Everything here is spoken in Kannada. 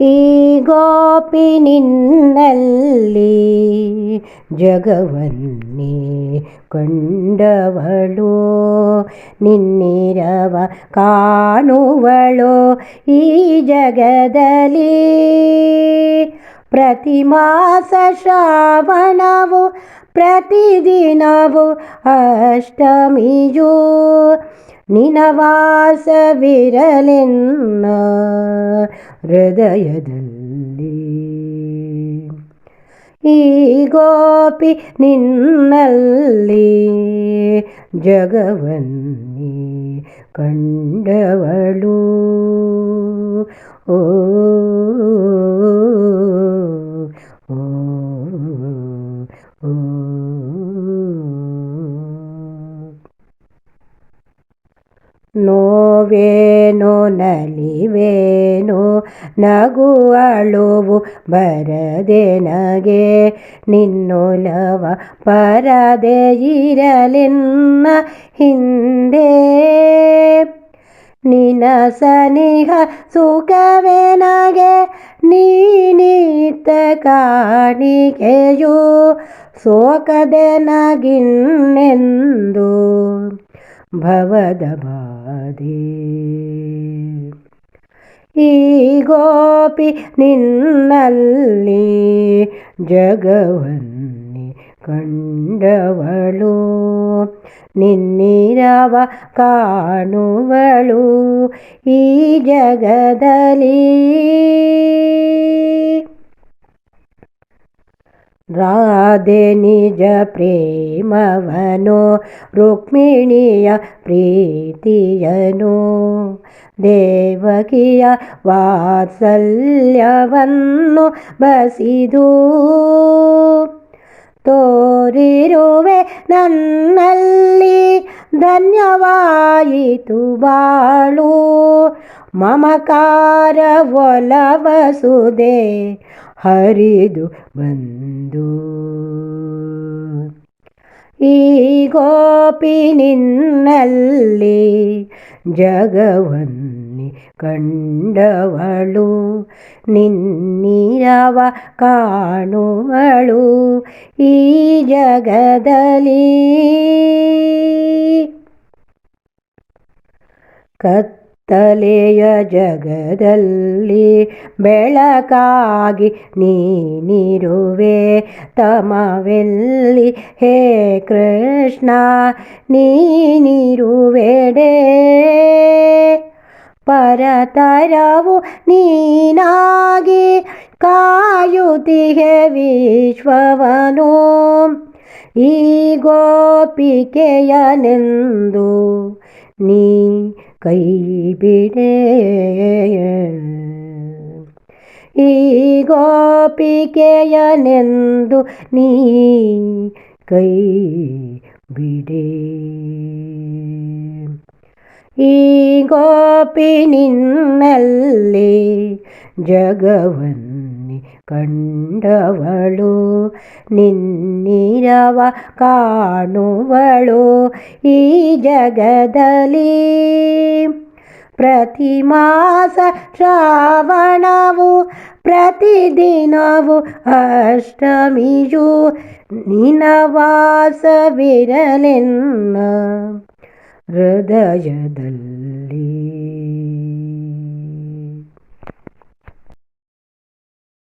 ಈ ಗೋಪಿ ನಿನ್ನಲ್ಲಿ ಜಗವನ್ನೇ ಕಂಡವಳು ನಿನ್ನಿರವ ಕಾಣುವಳು ಈ ಜಗದಲ್ಲಿ. ಪ್ರತಿ ಮಾಸ ಶ್ರಾವಣವು ಪ್ರತಿದಿನವು ಅಷ್ಟಮಿಯು ನಿನವಾಸವಿರಲೆನ್ನ ಹೃದಯದಲ್ಲಿ ಈ ಗೋಪಿ ನಿನ್ನಲ್ಲಿ ಜಗವನ್ನೇ ಕಂಡವಳು ಓ ಓ, ನೋವೇನೋ ನಲಿವೇನೋ ನಗು ಅಳುವು ಬರದೆ ನಗೆ ನಿನ್ನೊಲವ ಪರದೆ ಇರಲೆನ್ನ ಹಿಂದೆ. ನಿನ ಸನಿಹ ಸುಖವೇ ನಗೆ ನೀನಿತ ಕಾಣಿಕೆಯು ಸೋಕದೆ ನಗಿನ್ನೆಂದು. ಭವದ ಬಾಧೆ ಈ ಗೋಪಿ ನಿನ್ನಲ್ಲಿ ಜಗವನ್ನೇ ಕಂಡವಳು ನಿನ್ನಿರವ ಕಾಣುವಳು ಈ ಜಗದಲ್ಲಿ ರಾಧೆ ನಿಜ ಪ್ರೇಮವನು ರುಕ್ಮಿಣಿಯ ಪ್ರೀತಿಯನು. ದೇವಕಿಯ ವಾತ್ಸಲ್ಯವನ್ನು ಬಸಿದು ತೋರಿರುವೆ ನನ್ನಲ್ಲಿ ಧನ್ಯವಾಯಿತು ಬಾಳು. ಮಮಕಾರ ಒಲವಸುದೆ ಹರಿದು ಬಂದು. ಈ ಗೋಪಿ ನಿನ್ನಲ್ಲಿ ಜಗವನ್ನಿ ಕಂಡವಳು ನಿನ್ನಿರವ ಕಾಣುವಳು ಈ ಜಗದಲ್ಲಿ. ಕತ್ತಲೆಯ ಜಗದಲ್ಲಿ ಬೆಳಕಾಗಿ ನೀನಿರುವೆ. ತಮವೆಲ್ಲಿ? ಹೇ ಕೃಷ್ಣ, ನೀನಿರುವೆಡೆ. ಪರತರವು ನೀನಾಗಿ ಕಾಯುತಿಹೆ ವಿಶ್ವವನು. ಈ ಗೋಪಿಕೆಯನೆಂದು ನೀ ಕೈ ಬಿಡೆ ಈ ಗೋಪಿಕೆಯನೆಂದು ನೀ ಕೈ ಬಿಡೆ ಈ ಗೋಪಿ ನಿನ್ನಲ್ಲಿ ಜಗವನ್ನೇ ಕಂಡವಳು ನಿನ್ನಿರವ ಕಾಣುವಳು ಈ ಜಗದಲ್ಲಿ ಪ್ರತಿ ಮಾಸ ಶ್ರಾವಣವು ಪ್ರತಿದಿನವು ಅಷ್ಟಮಿಯು ನಿನವಾಸವಿರಲೆನ್ನ ಹೃದಯದಲ್ಲಿ